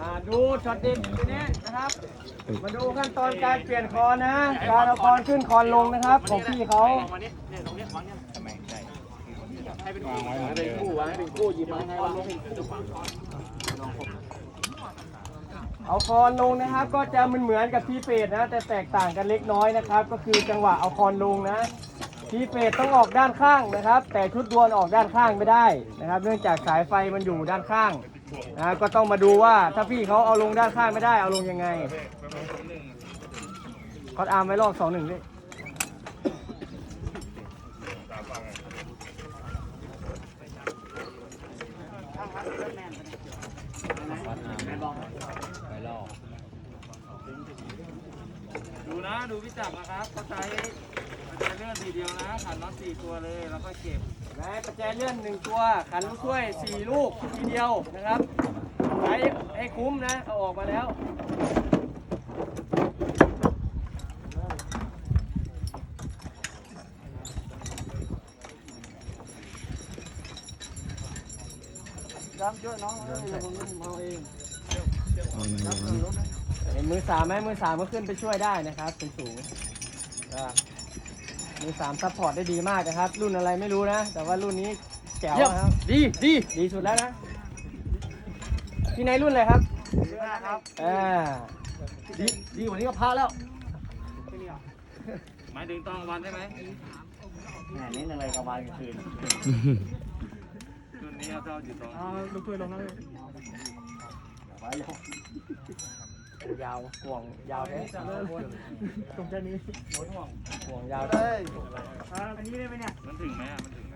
อ่าดูช็อตเด็ดทีนี้นะครับ มาดูขั้นตอนการเปลี่ยนคอนนะ การเอาคอนขึ้นคอนลงนะครับ ของพี่เขาเอาคอนลงนะครับ ก็จะมันเหมือนกับพีเฟดนะ แต่แตกต่างกันเล็กน้อยนะครับ ก็คือจังหวะเอาคอนลงนะพีเฟดต้องออกด้านข้างนะครับ แต่ชุดดวนออกด้านข้างไม่ได้นะครับ เนื่องจากสายไฟมันอยู่ด้านข้าง นะก็ต้องมาดูว่าถ้าพี่เขาเอาลงด้านข้างไม่ได้เอาลงยังไงคอดอาร์มไว้รอบสองหนึ่งด้วยดูนะดูพี่จักนะครับเขาใช้ใช้เลื่อนทีเดียวนะขันน็อตสี่ตัวเลยแล้วก็เก็บ แม่ประแจเลื่อนหนึ่งตัว ขันลูกช่วยสี่ลูกทีเดียวนะครับใช้ให้คุ้มนะ เอาออกมาแล้วรับช่วยน้องเลยเดี๋ยวผมเอาเองเห็นมือสามไหมมือสามก็ขึ้นไปช่วยได้นะครับเป็นสูงอ่า มือสามซัพพอร์ตได้ดีมากนะครับ รุ่นอะไรไม่รู้นะ แต่ว่ารุ่นนี้แจ๋วนะครับ ดีดีดีสุดแล้วนะ พี่ในรุ่นอะไรครับครับอ่าดีดีกว่านี้ก็พาแล้วหมายถึงตอนกลางวันใช่ไหมแหมนี่อะไรกับวันกลางคืนรุ่นนี้เอาเจ้าอยู่ตรงลูกช่วยลงแล้ว ยาวห่วงยาวแท้ตรงแค่นี้ห่วงยาวเลยมันถึงไหมอะมันถึงไหม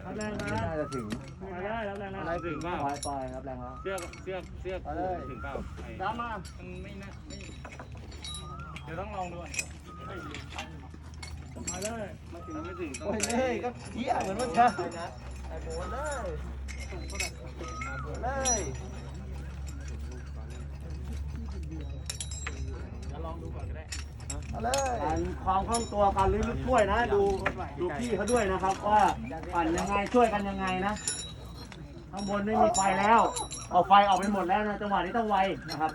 น่าจะถึงอะไรถึงเปล่าปล่อยปล่อยครับแรงแล้วเสื้อเสื้อเสื้อเอาเลยถึงเปล่าไอ้ตามมามันไม่น่าไม่เดี๋ยวต้องลองดูก่อนมาเลยมาถึงไม่ถึงต้องโอ้ยเลยก็เหี้ยเหมือนเมื่อเช้า ไอ้โบนเลยเลยเอาเลย การความคล่องตัวการลื้อลูกถ้วยนะ ดูดูพี่เขาด้วยนะครับ ว่าปั่นยังไงช่วยกันยังไงนะ ข้างบนไม่มีไฟแล้วเอาไฟออกไปหมดแล้วนะจังหวะนี้ต้องไวนะครับ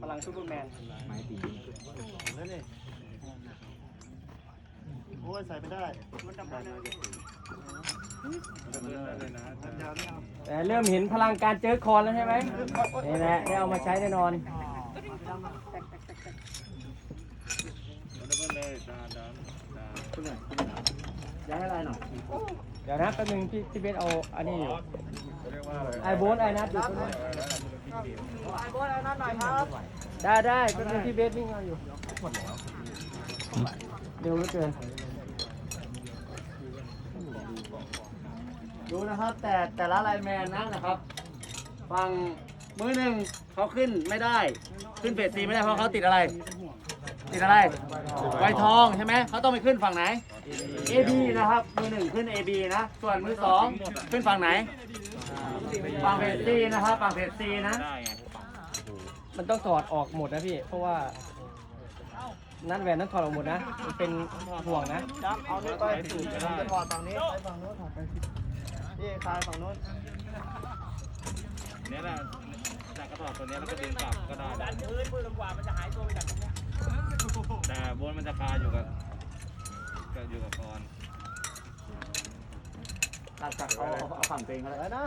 พลังซูเปอร์แมน โอ้ยใส่ไม่ได้แต่เริ่มเห็นพลังการเจอคอนแล้วใช่ไหมนี่แหละได้เอามาใช้แน่นอนดับเบิลเลยดาดาดาย้ายอะไรหน่อยเดี๋ยวนะแป๊บนึงพี่พี่เบสเอาอันนี้อยู่ไอโบนไอนัทอยู่ตรงนี้ไอโบนไอนัทหน่อยครับได้ได้แป๊บนึงพี่เบสวิ่งเอาอยู่เร็วเหลือเกิน ดูนะครับ แต่แต่ละไลน์แมนนะนะครับฝั่งมือหนึ่งเขาขึ้นไม่ได้ ขึ้นเฟสซีไม่ได้เพราะเขาติดอะไร ติดอะไรไวทองใช่ไหมเขาต้องไปขึ้นฝั่งไหน AB นะครับมือหนึ่งขึ้น AB นะส่วนมือสองขึ้นฝั่งไหนฝั่งเฟสซีนะครับฝั่งเฟสซีนะได้ไงมันต้องถอดออกหมดนะพี่ เพราะว่านัดแหวนนั้นถอดออกหมดนะมันเป็นห่วงนะเอานี้ไปสูตรก็ได้ถอดฝั่งนี้ไปฝั่งนู้นถอดไป นี่คลายฝั่งนู้นเนี่ยแหละจากกระสอบตัวเนี้ยแล้วก็ดึงกลับก็ได้ดันพื้นมือลงกว่ามันจะหายตัวไปจากตรงเนี้ยแต่บนมันจะคาอยู่กับกับอยู่กับกรตัดจากเอาเอาเอาฝั่งตัวเองก็ได้นะ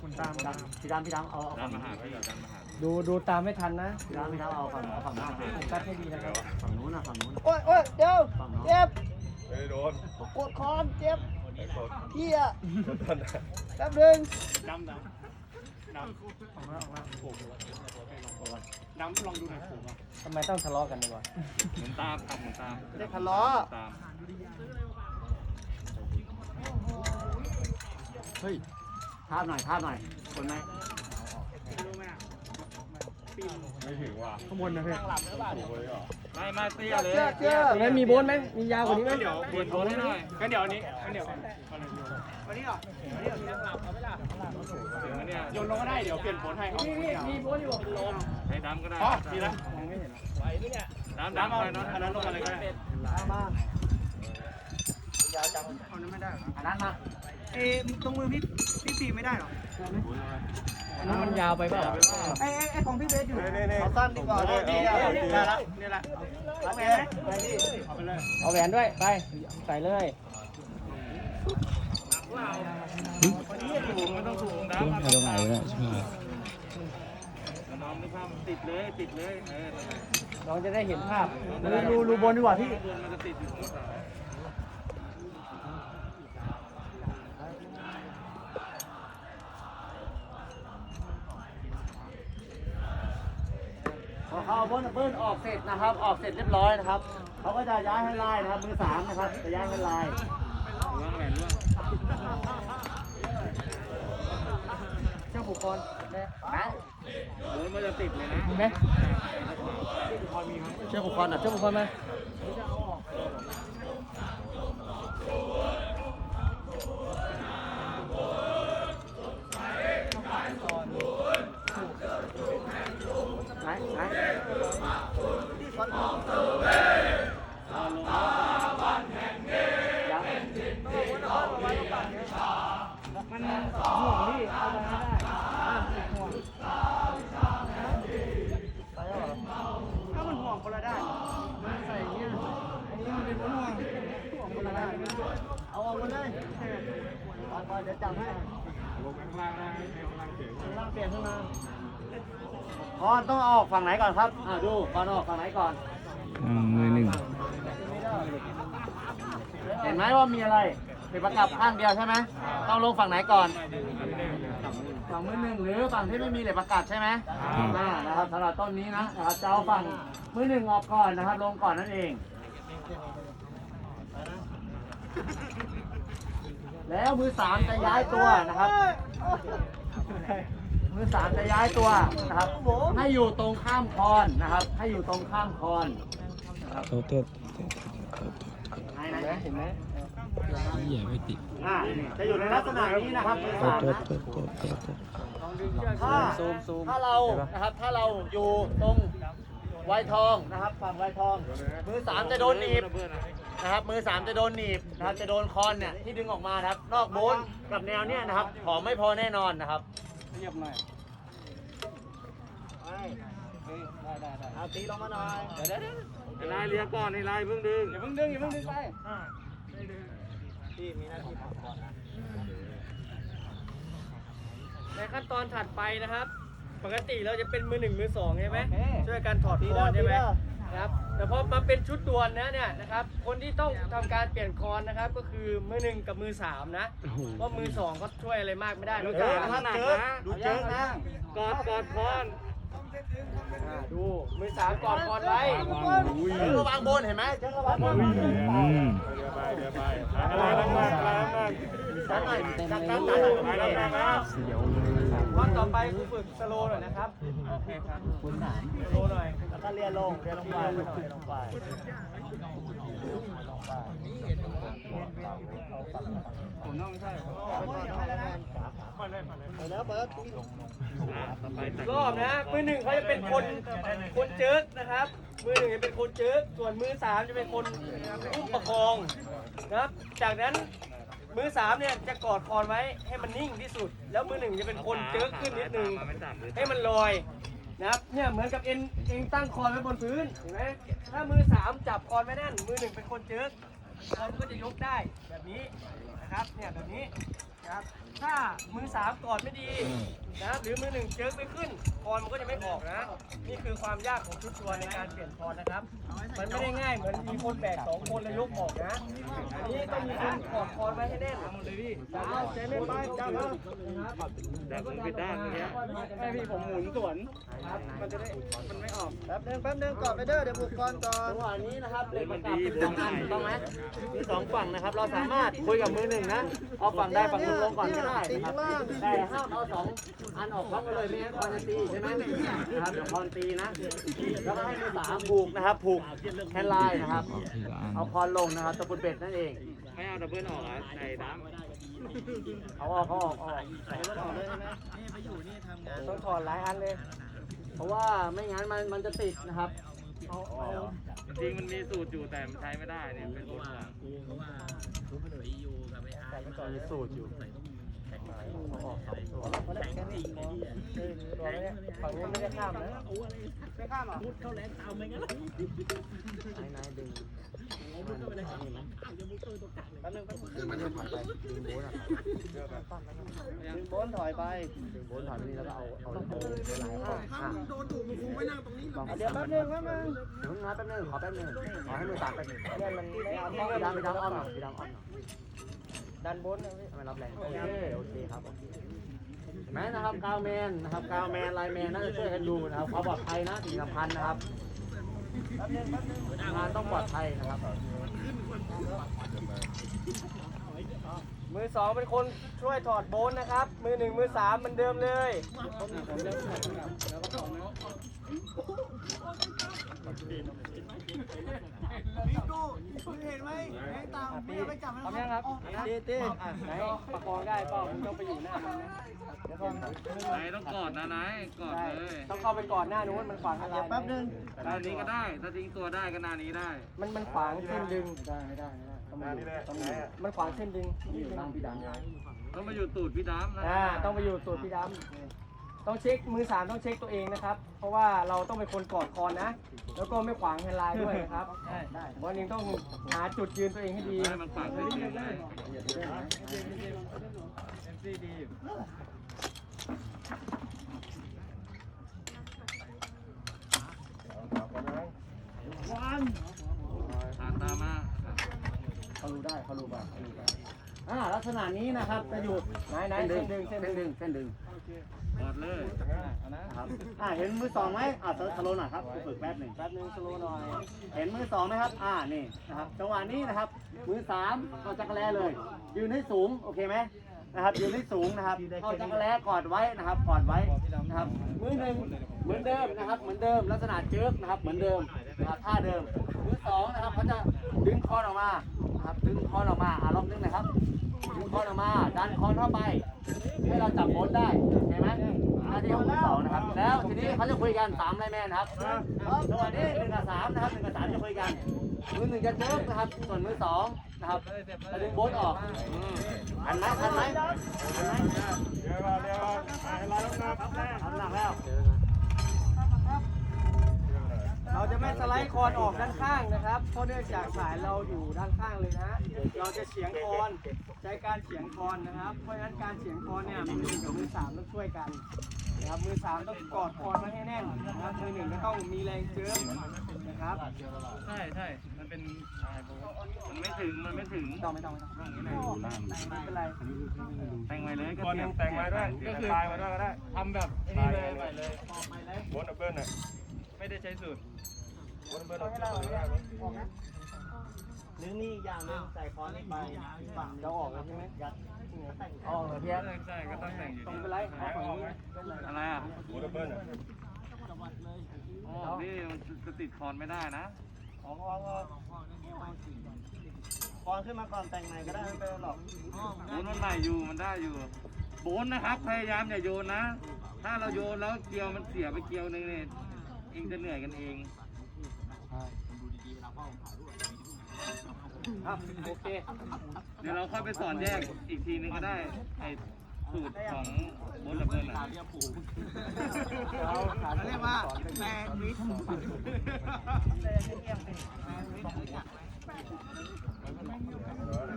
คุณตามดันพี่ดำพี่ดำเอาเอาดัฝั่นงมาหานู้นพี่ดันมาหาพี่ดูดูตามไม่ทันนะพี่ดำพี่ดำเอาฝั่งเอาฝั่งนู้นโฟกัสให้ดีนะครับฝั่งนู้นนะฝั่งนู้นโอ้ยโอ้ยเดี๋ยวฝั่งนู้นเจ็บไม่ได้โดนปวดคอเจ็บไอ้คน เพี้ยโดนนะแป๊บนึงดำดำดำออกมาออกมาโผล่ดำลองดูหน่อยโผล่มาทำไมต้องทะเลาะกันดีวะหมุนตามครับหมุนตามไม่ได้ทะเลาะตามภาพหน่อยภาพหน่อยคนไหม ไม่ถึงว่ะข้างบนนะพี่ถูกเลยเหรอไม่ไม่เตี้ยเลยตรงนั้นมีโบนไหมมียาวกว่านี้ไหมเดี๋ยวเปลี่ยนโบนให้หน่อยก็เดี๋ยวนี้เดี๋ยวโยนลงก็ได้เดี๋ยวเปลี่ยนโบนให้เขานี่นี่มีโบนอยู่ลมให้ดำก็ได้ดีนะดำดำเอาอันนั้นลงอะไรก็ได้มาดอันนั้นมาเอ้ตรงมือพี่พี่ปีไม่ได้หรออั นนั้นมันยาวไปเปล่าไอ้ไอ้ไอ้ของพี่เบสอยู่นี่นี่เอาสั้นดีกว่าเลยนี่ได้ละนี่แหละเอาไปไหมเอาแหวนด้วยไปใส่เลยไม่ต้องถูกนะตรงไหนวะเนี่ยใช่ไหมน้องไม่ภาพติดเลยติดเลยเออน้องจะได้เห็นภาพรูรูบนดีกว่าพี่ บนมันจะติด อยู่ข้างหลังพอเขาเอาบนเบิ้ลออกเสร็จนะครับ ออกเสร็จเรียบร้อยนะครับเขาก็จะย้ายให้ลายนะครับ มือสามนะครับจะย้ายให้ลายร่วงแหวนล่วงเจ้าผูกคอนนะบนมันจะติดเลยนะเห็นไหมเชือกผูกคออะเจ้าผูกคอนมาไหม เอาออกมาเลยก่อนก่อนเดี๋ยวจับให้ลงข้างล่างได้ข้างล่างเข็งข้างล่างเปลี่ยนขึ้นมาคอนต้องออกฝั่งไหนก่อนครับอ่าดูก่อนออกฝั่งไหนก่อนมมือหนึ่งเห็นไหมว่ามีอะไรเป็นประกับข้างเดียวใช่ไหมต้องลงฝั่งไหนก่อน ฝั่งมือหนึ่งหรือฝั่งที่ไม่มีเหล็กประกับใช่ไหมอ่านะครับสำหรับต้นนี้นะนะครับจะเอาฝั่งมือหนึ่งออกก่อนนะครับ ลงก่อนนั่นเอง แล้วมือสามจะย้ายตัวนะครับ มือสามจะย้ายตัวนะครับ ให้อยู่ตรงข้ามคอนนะครับ ให้อยู่ตรงข้ามคอนโทษโทษโทษโทษไหนไหนเห็นไหมนี่อย่าไม่ติดอ่าจะอยู่ในลักษณะนี้นะครับมือสามนะถ้าถ้าเรานะครับ ถ้าเราอยู่ตรงไวทองนะครับฝั่งไวทอง มือสามจะโดนหนีบ นะครับมือสามจะโดนหนีบนะครับจะโดนคอนเนี่ยที่ดึงออกมานะครับ นอกโบนกับแนวเนี้ยนะครับหอมไม่พอแน่นอนนะครับเรียบหน่อยเอาตีลงมาหน่อยไอ้ลายเลียก่อนไอ้ลายเพิ่งดึงอย่าเพิ่งดึงอย่าเพิ่งดึงไปที่มีหน้าที่ทำก่อนนะในขั้นตอนถัดไปนะครับ ปกติเราจะเป็นมือหนึ่งมือสองใช่ไหมช่วยกันถอดคอนใช่ไหม นะครับแต่พอมาเป็นชุดด่วนนะเนี่ยนะครับ คนที่ต้องทำการเปลี่ยนคอนนะครับ ก็คือมือหนึ่งกับมือสามนะเพราะมือสองก็ช่วยอะไรมากไม่ได้นอกเจจาอกนะครับเจอดูเจอนะกอดกอดคอนอ่าดูมือสามกอดคอนไว้เจอก็วางบนเห็นไหมเจอก็วางบนอืมเดี๋ยวไปเดี๋ยวไปอะไรนั่งนั่งอะไรนั่งจัดหน่อยจัดการจัดหน่อยอะไรนั่งนะเสียวเลย วันต่อไปครูฝึกสโลว์หน่อยนะครับโอเคครับคุณสามสโลว์หน่อย แล้วก็เรียนลงเรียนลงไปเรียนลงไปผมน้องไม่ใช่แล้วเปิดต่อไปตัดรอบนะ มือหนึ่งเขาจะเป็นคนคนเจิกนะครับ มือหนึ่งจะเป็นคนเจิกส่วนมือสามจะเป็นคนอุ้มประคองนะครับ จากนั้น มือสามเนี่ยจะกอดคอนไว้ให้มันนิ่งที่สุด แล้วมือหนึ่งจะเป็นคนเจิกขึ้นนิดนึงมาไม่จับเลยให้มันลอยนะครับเนี่ยเหมือนกับเอ็นเองตั้งคอนไว้บนพื้นเห็นไหมถ้ามือสามจับคอนไว้แน่นมือหนึ่งเป็นคนเจิกคอนก็จะยกได้แบบนี้นะครับเนี่ยแบบนี้ นะครับ ถ้ามือสามกอดไม่ดีนะครับหรือมือหนึ่งเจิกไม่ขึ้นคอนมันก็จะไม่ออกนะ นี่คือความยากของชุดตัวในการเปลี่ยนคอนนะครับ มันไม่ได้ง่ายเหมือนมีคนแบกสองคนแล้วยกออกนะอันนี้ต้องมีคนกอดคอนไว้ให้แน่นเลยพี่เอาใจเล่นไปจับแล้วนะครับแต่มึงผิดด้านเมื่อกี้ไม่พี่ผมหมุนสวนมันจะได้มันไม่ออกแป๊บนึงแป๊บนึงกอดไปเด้อเดี๋ยวบุกก่อนก่อนจังหวะนี้นะครับเหล็กประกับมีสองอันถูกต้องไหมมีสองฝั่งนะครับ เราสามารถคุยกับมือหนึ่งนะเอาฝั่งใดฝั่งหนึ่งลงก่อนก็ได้นะครับแต่ห้ามเอาสองอันออกพร้อมกันเลยไม่งั้นคอนจะตีใช่ไหมนะครับเดี๋ยวคอนตีนะแล้วก็ให้มือสามผูกนะครับ ผูกแคนไลน์นะครับ เอาคอนลงนะครับตะกุนเป็ดนั่นเองไม่เอาดับเบิลออกอะใส่ดำเอาออกเขาออกเอาออกต้องถอดหลายอันเลย เพราะว่าไม่งั้นมันมันจะติดนะครับจริงมันมีสูตรอยู่แต่มันใช้ไม่ได้เนี่ยเป็นบนหลั งมีสูตรอยู่ตัวนี้ฝั่งนี้ไม่ได้ข้ามนะไม่ข้ามเหรอดึงโบนถอยไปดึงโบนถอยไปนี่แล้วก็เอาเอาเอาเวลาเข้าอะเดี๋ยวแป๊บนึงแป๊บนึงเดี๋ยวนะแป๊บนึงขอแป๊บนึงขอให้มือตามแป๊บนึงเนี่ยมันไม่เอาพี่ดำพี่ดำอ้อมหน่อยพี่ดำอ้อมหน่อย ดันบนนะพี่ทำไมรับแรงโอเคโอเคครับโอเคเห็นไหมนะครับกาวแมนนะครับกาวแมนไลน์แมนน่าจะช่วยกันดูนะครับความปลอดภัยนะสิ่งสำคัญนะครับงานต้องปลอดภัยนะครับ มือสองเป็นคนช่วยถอดโบนนะครับ มือหนึ่งมือสามเหมันเดิมเลย พี่กูเห็นไหมแม่งตามไม่เอาไปจับมันทำยังครับตีตีอะไหนประคองได้ก็มึงต้องไปอยู่หน้ามันนะเดี๋ยวก่อนต้องกอดนะนายกอดเลยต้องเข้าไปกอนหน้านู้นมันขวางอะไรแป๊บนึงหน้านี้ก็ได้ ถ้าทิ้งตัวได้ก็หน้านี้ได้ มันมันขวางเส้นดึงได้ไม่ได้ไม่ได้ตรงนี้มันขวางเส้นดึงนี่ต้องมาอยู่ตูดพี่ดำนะต้องไปอยู่สูตรพี่ดำ ต้องเช็คมือสามต้องเช็คตัวเองนะครับ เพราะว่าเราต้องเป็นคนกอดคอนะแล้วก็ไม่ขวางแฮนด์ไลน์ด้วยนะครับวันนี้ต้องหาจุดยืนตัวเองให้ดีให้มันฝังให้ดีเลยผ่านตามมาเขารู้ได้เขารู้ป่ะเขางอ่าลักษณะนี้นะครับจะอยู่ไหนไหนเส้นดึงเส้นดึงเส้นดึง กอดเลยนะครับอ่าเห็นมือสองไหมอ่าสโลว์หน่อยครับฝึกแป๊บหนึ่งแป๊บนึงสโลว์หน่อย เห็นมือสองไหมครับ อ่านี่นะครับจังหวะนี้นะครับ มือสามเอาจักรแลเลย ยืนให้สูงโอเคไหมนะครับยืนให้สูงนะครับเอาจักรแลกอดไว้นะครับกอดไว้นะครับ มือหนึ่งเหมือนเดิมนะครับ เหมือนเดิมลักษณะเจิกนะครับ เหมือนเดิมนะครับท่าเดิม มือสองนะครับเขาจะดึงคอนออกมานะครับดึงคอนออกมาอ่าลองดึงหน่อยครับ ดึงคอนออกมาดันคอนเข้าไป ให้เราจับบนได้เห็นไหมหน้าที่ของมือสองนะครับ แล้วทีนี้เขาจะคุยกันสามไลน์แมนนะครับจังหวะนี้หนึ่งกับสามนะครับหนึ่งกับสามจะคุยกันมือหนึ่งจะเจิกนะครับ ส่วนมือสองนะครับจะดึงโบนออกอืมทันไหมทันไหมทันไหมเดี๋ยวมาเดี๋ยวมาให้เราต้องนับแน่ทันหนักแล้ว เราจะไม่สไลด์คอนออกด้านข้างนะครับเพราะเนื่องจากสายเราอยู่ด้านข้างเลยนะ เราจะเฉียงคอนใช้การเฉียงคอนนะครับ เพราะฉะนั้นการเฉียงคอนเนี่ยมือหนึ่งกับมือสามต้องช่วยกันนะครับมือสามต้องกอดคอนไว้ให้แน่นนะครับมือหนึ่งก็ต้องมีแรงเจิ้มนะครับใช่ใช่มันเป็นมันไม่ถึงมันไม่ถึงต้องไม่ต้องไม่ต้องไม่เป็นไรแต่งไว้เลยก็คนหเสีนึ่ยงแต่งไว้ด้วยก็ก็คืคืออตายมาด้วยก็ได้ทำแบบไอ้นี่เลยใหม่เลยบนดับเบิ้ลน่ะ ไม่ได้ใช้สูตรบนดับเบิ้ลดับเบิ้ลได้ไหมนึงนี่อย่างนึงใส่คอนไปฝั่งจะออกแล้วใช่ไหมยัดออกเลยพี่แอ๊ดใช่ก็ต้องแต่งอยู่ต้องดีเป็นไรเอาฝั่งนี้อะไรอะบนดับเบิ้ลน่ะอ๋อนี่มันจะติดคอนไม่ได้นะของคอนก็คอนขึ้นมาก่อนแต่งใหม่ก็ได้ไม่เป็นหรอกโบนมันใหม่อยู่มันได้อยู่ โบนนะครับพยายามอย่าโยนนะ ถ้าเราโยนแล้วเกลียวมันเสียไปเกลียวหนึงเนี่ย เองจะเหนื่อยกันเองครับโอเค เดี๋ยวเราค่อยไปสอนแยกอีกทีนึงก็ได้ไอ้สูตรของโบนดับเบิลน่ะเราขาเรียกว่าแมนวิท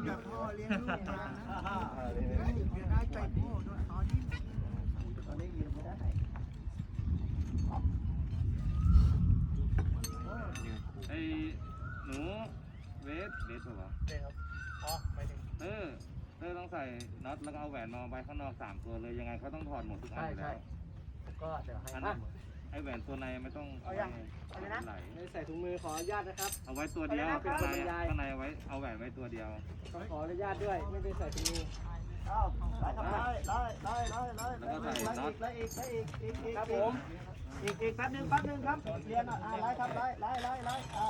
กับพ่อเลี้ยงลูกมาได้ใจพ่อโดนตอนนี้ตอนนี้ยืนไม่ได้ ไอ้หนู เวสเวสเหรอเออเออต้องใส่น็อตแล้วก็เอาแหวนมาไว้ข้างนอกสามตัวเลยยังไงเขาต้องถอดหมดทุกอันใช่อยู่ใช่แล้วก็เดี๋ยวให้อันนั้นไอ้แหวนตัวในไม่ต้องเอาไหลไม่ใส่ถุงมือขออนุญาตนะครับ เอาไว้ตัวเดียวข้างในข้างในไว้เอาแหวนไว้ตัวเดียวต้องขออนุญาตด้วยไม่ได้ใส่ถุงมืออ้าวได้ครับได้ได้ได้ได้ได้แล้วก็ใส่น็อตได้อีกได้อีกอีกอีกครับผม อีกอีกแป๊บนึงแป๊บนึงครับเรียนอะไล่ครับไล่ไล่ไล่ไล่อ่า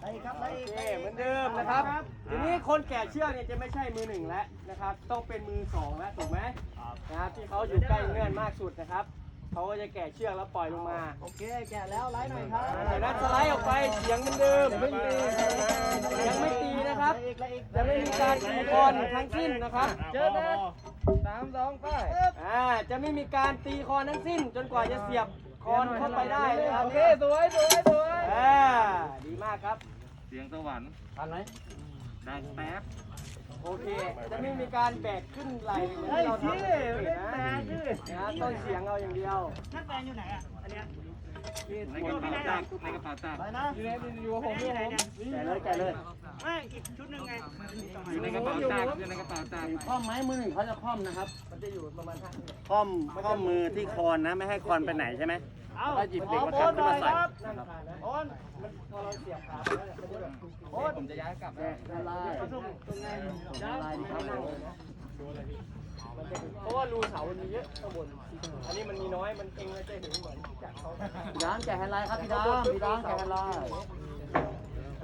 ได้อีกครับได้อีกโอเคเหมือนเดิมนะครับ ทีนี้คนแก่เชือกเนี่ยจะไม่ใช่มือหนึ่งแล้วนะครับ ต้องเป็นมือสองแล้วถูกไหมนะครับที่เขาอยู่ใกล้เงื่อนมากสุดนะครับเขาก็จะแกะเชือกแล้วปล่อยลงมา โอเค แกะแล้วไลฟ์หน่อยครับจากนั้นสไลด์ออกไปเสียงเหมือนเดิมยังไม่ตีนะครับจะไม่มีการตีคอนทั้งสิ้นนะครับ เจอนะสามสองไปอ่าจะไม่มีการตีคอนทั้งสิ้น จนกว่าจะเสียบ คอนเข้าไปได้นะครับโอเคสวยสวยสวยอ่าดีมากครับ เสียงสวรรค์ทันไหมดังแป๊บโอเค จะไม่มีการแบกขึ้นไหลเหมือนที่เราทำกันนะนะต้องเสียงเอาอย่างเดียวนักแปลงอยู่ไหนอะอันเนี้ย ในกระเป๋าตังค์ในกระเป๋าตังค์ไปนะอยู่ในอยู่ผมนี่ไหนเนี่ยแกะเลยแกะเลยไม่อีกชุดหนึ่งไงอยู่ในกระเป๋าตังค์อยู่ในกระเป๋าตังค์คล่อมไหมมือหนึ่งเขาจะคล่อมนะครับ มันจะอยู่ประมาณห้าคล่อมคล่อมมือที่คอนนะ ไม่ให้คอนไปไหนใช่ไหมเอาแล้วหยิบเหล็กมาโอจับนขึ้นหน่มาอยใส่ครับนั่นผ่านนะโอนมันพอเราเสียบขาไปแล้วเนี่ยมันจะแบบโอนผมจะย้ายกลับแกะละลายละลายดีครับผ มมันจะเพราะว่ารูเสามันมีเยอะข้างบน อันนี้มันมีน้อย มันเองเลยจะเห็นเหมือนจากเขาพี่ดามแกะไฮไลท์ครับพี่ดามพี่ดามแกะไฮไลท์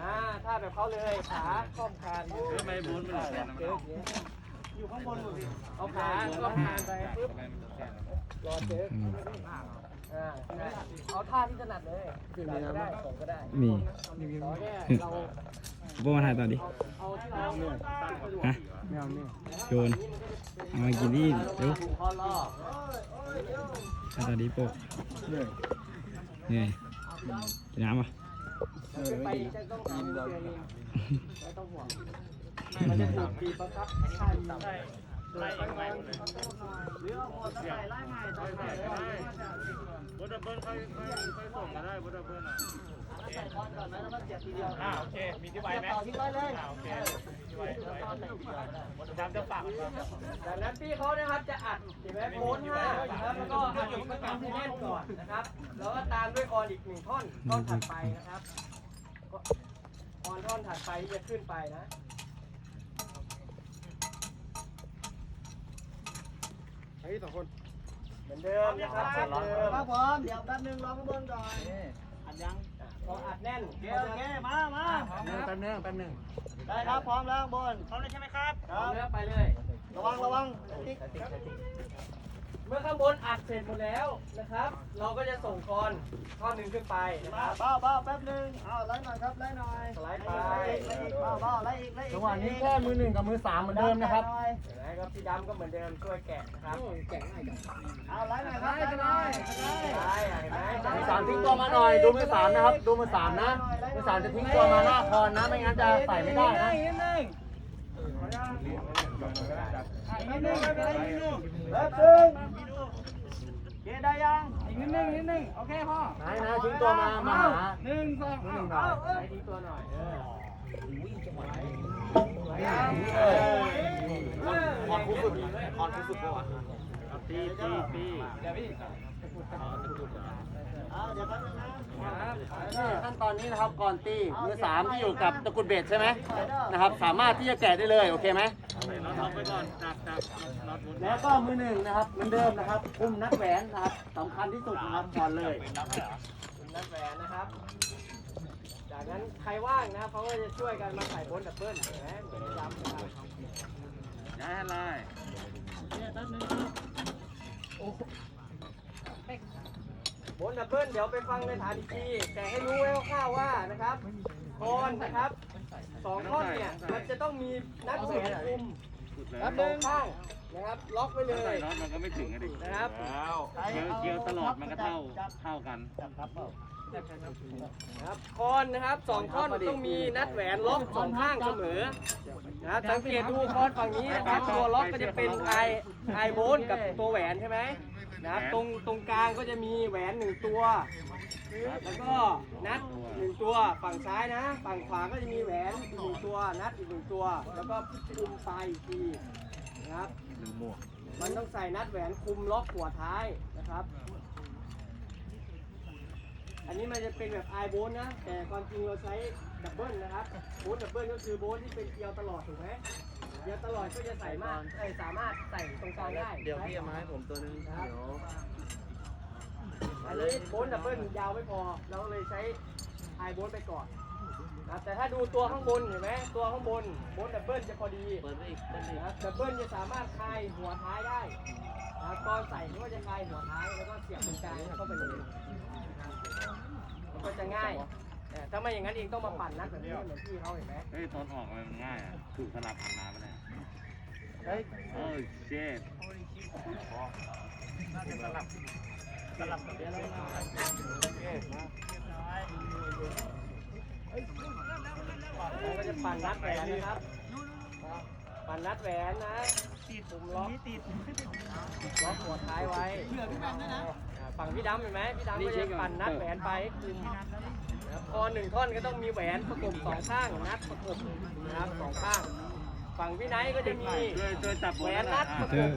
อ่าถ้าแบบเขาเลยขาคล่อมคานเออไม่บุญไม่หลุดแค่นั้นเจออย่างเงี้ยอยู่ข้างบนหมดดิเอาขาคล่อมคานไปปุ๊บรอเจ ออืมอ่าเอาท่าที่ถนัดเลยสามก็ได้สองก็ได้มีขอแค่เราโบมาถ่ายต่อดิเอาที่เราตั้งสะดวกฮะโยนเอามากินดิเร็วคอรอถ่ายต่อดิโปะเหนื่อยกินน้ำป่ะขึ้นไปจะต้องทำเองไม่ต้องห่วงมันจะถูกบีบบังคับท่าต่ำ ไล่อีกไหมหรือเอาหมดใส่ไล่ใหม่ต่อไปบดับเบิ้ลค่อยค่อยค่อยส่งก็ได้บดับเบิ้ลอะใส่คอนก่อนไหมแล้วมันเสียบทีเดียวอ่าโอเค มีที่ไว้ไหมต่อที่ไว้เลยอ่าโอเคที่ไว้ไว้ดำจะฝากจากนั้นพี่เขานะครับจะอัดเห็นไหมโพสห้าแล้วก็อัดอีกประกับให้แน่นก่อนนะครับ แล้วก็ตามด้วยคอนอีกหนึ่งท่อนท่อนถัดไปนะครับก็คอนท่อนถัดไปที่จะขึ้นไปนะ เหมือนเดิมนะครับเหมือนเดิมครับผมเดี๋ยวแป๊บนึงรอข้างบนก่อนอัดยังพออัดแน่นโอเคโอเคมามาแป๊บนึงแป๊บนึงได้ครับพร้อมแล้วข้างบนพร้อมแล้วใช่ไหมครับคเอารับเนื้อไปเลย ระวังระวังติ๊ก เมื่อข้างบนอัดเสร็จหมดแล้วนะครับ เราก็จะส่งคอนท่อนหนึ่งขึ้นไปนะคมารับเบ้าเบ้าแป๊บนึงเอาไล่หน่อยครับไล่หน่อยสไลด์ไป ไล่อีกไล่อีกเบ้าเบ้าไล่อีกไล่อีกจังหวะนี้แค่มือหนึ่งกับมือสามเหมือนเดิมนะครับ เห็นไหมครับพี่ดำก็เหมือนเดิมช่วยแกะนะครับแกะง่ายจังเอาไล่หน่อยครับไล่หน่อยใช่เห็นไหมมือสามทิ้งตัวมาหน่อย ดูมือสามนะครับ ดูมือสามนะ มือสามจะทิ้งตัวมาหน้าคอนนะ ไม่งั้นจะใส่ไม่ได้นะ นิดนึงนิดนึงไม่เป็นไรอีกนิดนึงแป๊บนึงโอเคได้ยังอีกนิดนึงนิดนึงโอเคพ่อไหนนะทิ้งตัวมามาหาหนึ่งสองเอาเอาใช้ดีตัวหน่อยเออคอนคู่ฝึกคอนคู่ฝึกปะวะตีตีตีเดี๋ยวแป๊บนึงนะ ขั้นตอนนี้นะครับก่อนตีมือสามที่อยู่กับตะกรุดเบสใช่ไหมนะครับสามารถที่จะแกะได้เลยโอเคไหมน็อตเอาไปก่อนจับจับน็อตหมุนแล้วก็มือหนึ่งนะครับเหมือนเดิมนะครับคุมนักแหวนนะครับสำคัญที่สุดนะครับก่อนเลยคุณนักแหวนนะครับ จากนั้นใครว่างนะครับเขาก็จะช่วยกันมาใส่บนดับเบิลเห็นไหมเหมือนดำนะครับย้ายอะไร บนดับเบิลเดี๋ยวไปฟังในฐานอีกทีแต่ให้รู้ไว้คร่าวๆว่านะครับคอนนะครับสองท่อนเนี่ยมันจะต้องมีนักแหวนคุมสุดเลยสองข้างนะครับล็อกไว้เลใส่ย น็อตมันก็ไม่ถึงอะดินะครับเกียวเกียวตลอดมันก็เท่าเท่ากัน นะครับคอนนะครับสองท่อนต้องมีนัดแหวนล็อกสองข้างเสมอนะครับสังเกตดูคอนฝั่งนี้นะครับตัวล็อกก็จะเป็นไอไอโบนกับตัวแหวนใช่ไหม นะครับตรงตรงกลางก็จะมีแหวนหนึ่งตัว แล้วก็นัดหนึ่งตัวฝั่งซ้ายนะ ฝั่งขวาก็จะมีแหวนอีกหนึ่งตัวนัดอีกหนึ่งตัว แล้วก็คุมปลายอีกทีนะครับมันต้องใส่นัดแหวนคุมล็อกหัวท้ายนะครับ อันนี้มันจะเป็นแบบไอโบนนะ แต่ความจริงเราใช้ดับเบิลนะครับโบนดับเบิลก็คือโบนที่เป็นเกลียวตลอดถูกไหม เกลียวตลอดก็จะใส่มากเอ้ยสามารถใส่ตรงกลางได้ เดี๋ยวพี่เอามาให้ผมตัวนึงครับ เดี๋ยวอันนี้โบนดับเบิลยาวไม่พอ เราเลยใช้ไอโบนไปก่อนครับแต่ถ้าดูตัวข้างบนเห็นไหมตัวข้างบนบนดับเบิลจะพอดีเปิดไปอีกเปิดไปอีกนะครับดับเบิลจะสามารถคลายหัวท้ายได้นะครับตอนใส่ก็จะคลายหัวท้ายแล้วก็เสียบตรงกลางเข้าไปเลยมันก็จะง่ายแต่ถ้าไม่อย่างนั้นเองต้องมาปั่นนัดแบบนี้เหมือนพี่เขาเห็นไหม เฮ้ยตอนออกมันง่ายอะถูกสลับพันมาไปเลย เฮ้ยโอ้ยเจ็ดเราก็จะปั่นนัดแหวนนะครับ ปั่นนัดแหวนนะติดปุ่มล็อกนี้ติดล็อกหัวท้ายไว้เผื่อพี่แบมด้วยนะฝั่งพี่ดำเห็นไหมพี่ดำก็จะปั่นนัดแหวนไปให้คุมนะครับคอหนึ่งท่อนก็ต้องมีแหวนประกบสองข้างนัดประกบนะครับสองข้าง ฝั่งพี่ไนท์ก็จะมีช่วยช่วยจับแหวนนัดประกบ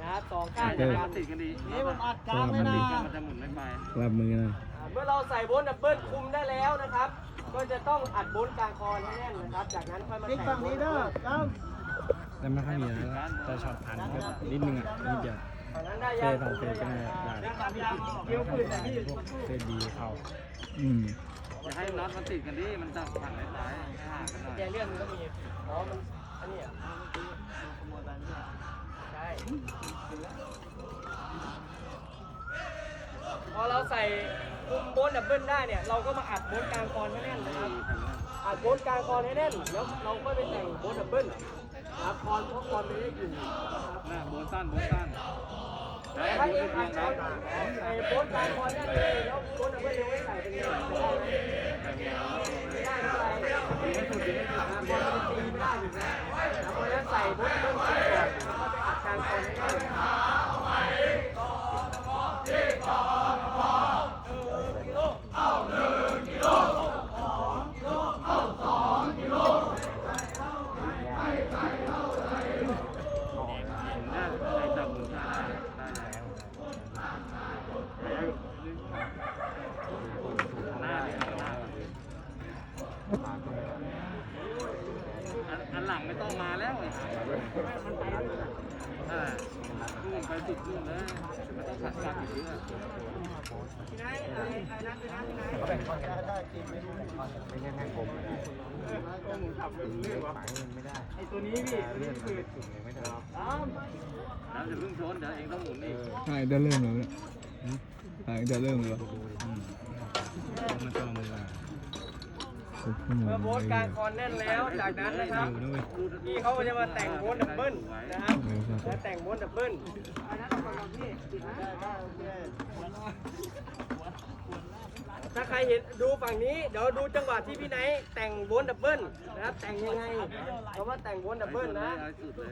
นะครับสองข้างเดี๋เดียยววมักันนติดกันดีนี่ผมอัดกสลางลับเลยมันนะดิมันจะหมุนไม่ไปสลับมือหน่อยอ่าเมื่อเราใส่โบนดับเบิลคุมได้แล้วนะครับ ก็จะต้องอัดโบนกลางคอให้แน่นนะครับ จากนั้นค่อยมาพลิกแต่งฝั่งนี้เด้อจ้แต่ไม่ค่อยมีแล้วนะแต่ช็อตพันก็นิดนึงอะนิดเดียวฝั่งนั้นได้เฟยังสสองเฟสก็น่าจะได้เกี่ยวปืนแต่ที่พวกเฟสดีเข้าอืมจะให้น็อตมันติดกันดิมันจับฝั่งไม่ซ้ายให้ห่างกันหน่อยแกเลื่อนมันก็มีอ๋อมัน อันนี้อะใช่พอเราใส่คุมโบนดับเบิลได้เนี่ย เราก็มาอัดโบนกลางคอนให้แน่นนะครับ อัดโบนกลางคอนให้แน่น แล้วเราก็ไปแต่งโบนดับเบิลนะครับคอนเพราะคอนไม่ได้อยู่นะครับหน้าโบนสั้นโบนสั้นแต่ถ้าเองอัดคอนใส่โบนกลางคอนแน่นเลยแล้วโบนดับเบิลยังไม่ใส่เป็นไงไม่ได้ไหมไม่ได้เท่าไหร่ไม่สุดไม่สุดนะบอลมันตีไม่ได้อยู่นะแล้วเพราะฉะนั้นใส่โบนดับเบิลก่อนแล้วก็ไปอัด กลางคอนให้แน่น หน้าใส่จับหมุนได้ได้แล้วหน้าดิหน้าอันอันหลังไม่ต้องมาแล้วไอ้ห่า อ่าไปสุดนู่นเลยไม่ต้องขัดกันอยู่เรื่อยพี่นายไอ้ไอ้นัดพี่นัดพี่นายได้จริงไม่รู้ไอ้ตัวนี้พี่นี้คืออ้าวน้ำจะเพิ่งชนเดี๋ยวเองต้องหมุนอีกใช่จะเริ่มแล้วเนี่ยใช่จะเริ่มแล้วมันต้อง เมื่อโบนกลางคอนแน่นแล้ว จากนั้นนะครับพี่เขาก็จะมาแต่งโบนดับเบิ้ลนะครับและแต่งโบนดับเบิ้ลถ้าใครเห็นดูฝั่งนี้ เดี๋ยวดูจังหวะที่พี่ไนท์แต่งโวนดับเบิลนะครับแต่งยังไงเพราะว่าแต่งโวนดับเบิลนะ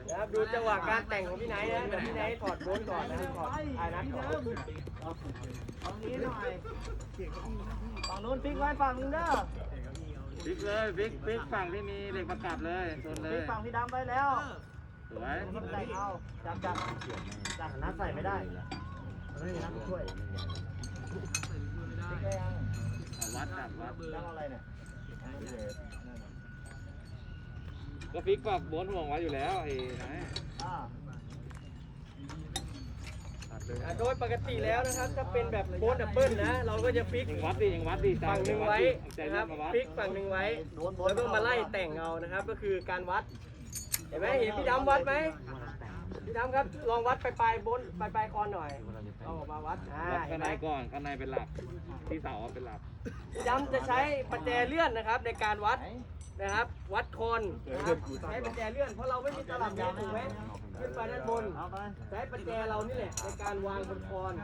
นะครับดูจังหวะการแต่งของพี่ไนท์นะเดี๋ยวพี่ไนท์ถอดโวนก่อนนะถอดอ้นัทก่อนฝั่งนี้หน่อยฝั่งนู้นพลิกไว้ฝั่งนึงเด้อ พลิกเลยพลิกพลิกฝั่งที่มีเหล็กประกับเลยชนเลพลิยกฝั่งพี่ดำไว้แล้วสวยนี่มันแต่งเอาจับจับจับน้ำใส่ไม่ได้ไม่มีน้ำช่วยพลิกได้ยังเอาวัดจับวัดยังอะไรเนี่ยก็พลิกฝักบนห่วงไว้อยู่แล้วไอ้ไหนอ่า อะโดยปกติแล้วนะครับถ้าเป็นแบบโวนดับเบิลนะ เราก็จะฟิกเองวัดดิเองวัดดิฝั่งหนึ่งไว้ใจนะคเย็รับนมาวัดฟิกฝั่งหนึ่งไว้แล้วก็มาไล่แต่งเอานะครับ ก็คือการวัดเห็นไหมเห็นพี่ดำวัดไหมพี่ดำครับลองวัดปลายปลายบนปลายปลายคอนหน่อยเอาออกมาวัดอ่าวัดเห็ข้านงไหในมก่อนข้างในเป็นหลักที่เสาเป็นหลักพี่ดำจะใช้ประแจเลื่อนนะครับ ในการวัด นะครับ วัดคอนนะครับใช้ประแจเลื่อนเพราะเราไม่มีตลับเมตรถูกไหมขึ้นไปด้านบนเอาไปใช้ประแจเรานี่แหละในการวางบนคอน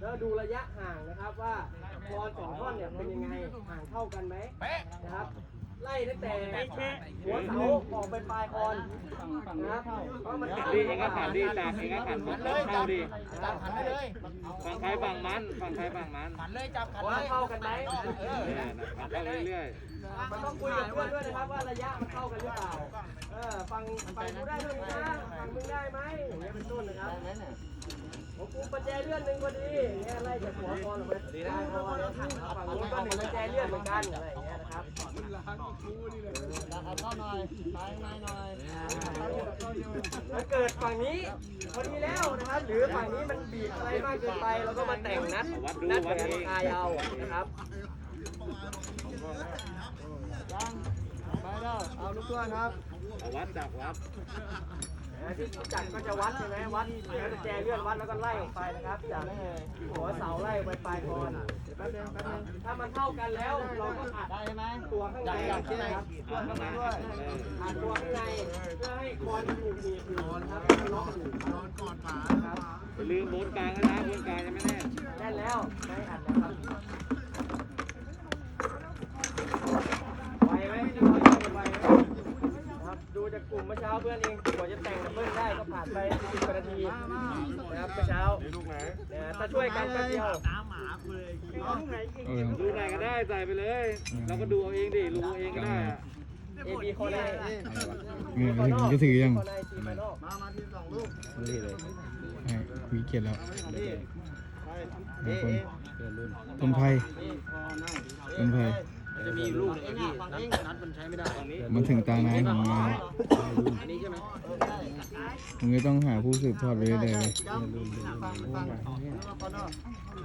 แล้วดูระยะห่างนะครับว่าคอนสองท่อนเนี่ยเป็นยังไงห่างเท่ากันไหมนะครับ ไล่ตั้งแต่หัวเสาออกไปปลายคอนนะครับเพราะมันดีเองก็ขันดีตากเองก็ขันเข้าดีจับหันไปเลยฝั่งใครฝั่งมันฝั่งใครฝั่งมันหันเลยจับหันว่าเลยเท่ากันไหมเนี่ยนะขันเข้าเรื่อยมันต้องคุยกับเพื่อนด้วยนะครับว่าระยะมันเท่ากันหรือเปล่าเออฟังฟังกูได้ด้วยนะฟังมึงได้ไหมอย่างเงี้ยเป็นต้นนะครับได้ไหมเนี่ยผมกูประแจเลื่อนหนึ่งพอดีอย่างเงี้ยไล่จากหัวคอนออกไปดีนะคอนแล้วฝั่งนู้นก็หนึ่งประแจเลื่อนเหมือนกันอะไรอย่างเงี้ย นะครับเอาเข้าหน่อยไปข้างในหน่อยถ้าเกิดฝั่งนี้พอดีแล้วนะครับ หรือฝั่งนี้มันบีบอะไรมากเกินไปเราก็มาแต่งนัดนัดแหวนคายเอานะครับยังเอาลูกตัวครับเอาวัดจากวัด ที่จักรก็จะวัดใช่ไหมวัดแล้วจะแจเลื่อนวัดแล้วก็ไล่ออกไปนะครับจากหัวเสาไล่ไปปลายคอนถ้ามันเท่ากันแล้วเราก็อัดได้ไหมตัวข้างในจับจับนะครับตัวข้างในด้วยอัดตัวข้างในเพื่อให้คอนมันถูกหนีบอยู่นะครับล็อกอยู่นอนก่อนฝาครับลืมบนกลางนะบนกลางยังไม่แน่แน่แล้วไม่อัดแล้วครับไหวไหมที่เราไหวไหมนะครับดูจา กกลุ่มเมื่อเช้าเพื่อนเองกว่าจะแต่งดับเบิ้ลได้ก็ผ่านไป10กว่านาทีนะครับเมื่อเช้าลูกไหนนะถ้าช่วยกันแป๊บเดียวเออดูไหนก็ได้ใส่ไปเลยเราก็ดูเอาเองดิรู้เอาเองก็ได้อะเอบีคอในเนี่ยถึงก็ถือยังคอในซีมาโนมามาทีสองลูกให้คุยเกียรติแล้วนี่บางคนต้นไผ่ต้นไผ่ จะมีลูกนึงพี่นัดนัดมันใช้ไม่ได้มันถึงตานายของงานอันนี้ใช่ไหมมึงก็ต้องหาผู้สืบทอดไปเรื่อยๆเลยฟังฟังฟัง